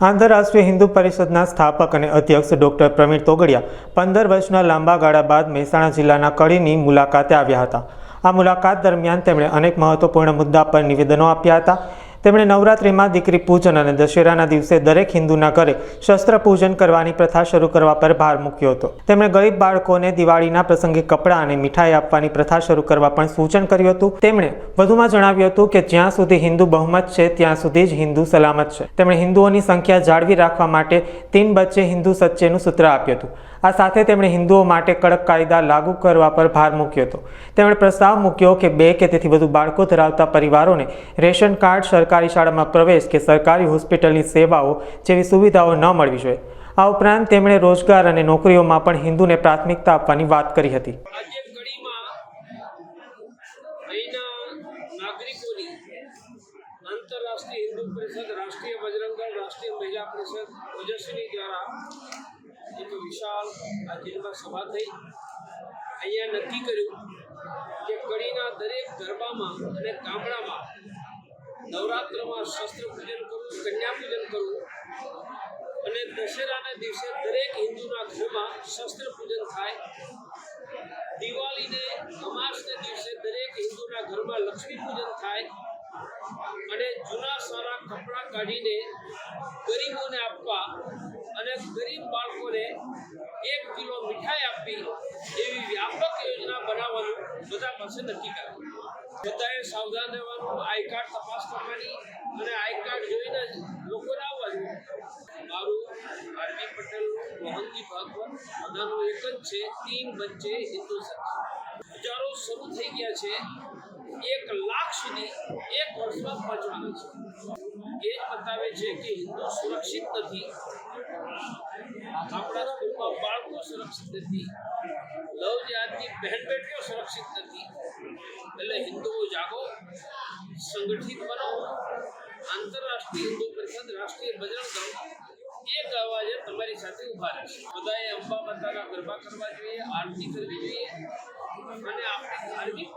આંતરરાષ્ટ્રીય હિન્દુ પરિષદના સ્થાપક અને અધ્યક્ષ ડોક્ટર પ્રવીણ તોગડિયા પંદર વર્ષના લાંબા ગાળા બાદ મહેસાણા જિલ્લાના કડીની મુલાકાતે આવ્યા હતા. આ મુલાકાત દરમિયાન તેમણે અનેક મહત્વપૂર્ણ મુદ્દા પર નિવેદનો આપ્યા હતા. તેમણે નવરાત્રિમાં દીકરી પૂજન અને દશેરાના દિવસે દરેક હિન્દુના ઘરે શસ્ત્ર પૂજન કરવાની પ્રથા શરૂ કરવા પર ભાર મૂક્યો હતો. તેમણે ગરીબ બાળકોને દિવાળીના પ્રસંગે કપડાં અને મીઠાઈ આપવાની પ્રથા શરૂ કરવા પણ સૂચન કર્યું હતું. તેમણે વધુમાં જણાવ્યું હતું કે જ્યાં સુધી હિન્દુ બહુમત છે, ત્યાં સુધી જ હિન્દુ સલામત છે. તેમણે હિન્દુઓની સંખ્યા જાળવી રાખવા માટે તીન બચ્ચે હિન્દુ સચ્ચેનું સૂત્ર આપ્યું હતું. આ સાથે તેમણે હિન્દુઓ માટે કડક કાયદા લાગુ કરવા પર ભાર મૂક્યો હતો. તેમણે પ્રસ્તાવ મૂક્યો કે બે કે તેથી વધુ બાળકો ધરાવતા પરિવારોને રેશન કાર્ડ, સરકારી શાળામાં પ્રવેશ કે સરકારી હોસ્પિટલની સેવાઓ જેવી સુવિધાઓ ન મળવી જોઈએ. આ ઉપરાંત તેમણે રોજગાર અને નોકરીઓમાં પણ હિન્દુને પ્રાથમિકતા આપવાની વાત કરી હતી. અહીંયા નક્કી કર્યું કે કડીના દરેક ગરબામાં અને ગામડામાં નવરાત્રમાં શસ્ત્ર પૂજન કરવું કન્યા પૂજન કરવું. અને દશેરાના દિવસે દરેક હિન્દુના ઘરમાં શસ્ત્ર પૂજન થાય. દિવાળીને અમાસને દિવસે દરેક હિન્દુના ઘરમાં લક્ષ્મી પૂજન થાય. અને જૂના સારા કપડાં કાઢીને ગરીબોને આપવા અને ગરીબ બાળકોને એક કિલો મીઠાઈ આપવી એવી વ્યાપક યોજના બનાવવાનું બધા પાસે નક્કી કર્યું. બધાએ સાવધાન રહેવાનું, આઈ કાર્ડ તપાસ કરવાની અને આઈ કાર્ડ જોઈને લોકોને આવવાનું. મારું આરબી પટેલ મોહનજી ભાગવત બધાનું એક જ છે ટીમ બચ્ચે હિન્દુ હજારો શરૂ થઈ ગયા છે, એક લાખ સુધી એક વર્ષમાં પહોંચવાના છે. એ જ બતાવે છે કે હિન્દુ સુરક્ષિત નથી. આપણા સ્કૂલમાં બાળકો સુરક્ષિત નથી. લવ જાતની બહેન બેટીઓ સુરક્ષિત નથી. એટલે હિન્દુઓ જાગો, સંગઠિત બનો, આંતરરાષ્ટ્રીય હિન્દુ પરિષદ, રાષ્ટ્રીય બજરંગ દળ, એક અવાજે તમારી સાથે ઊભા રહેશે. બધાએ અંબા માતાના ગરબા કરવા જોઈએ, આરતી કરવી જોઈએ અને આપણી ધાર્મિક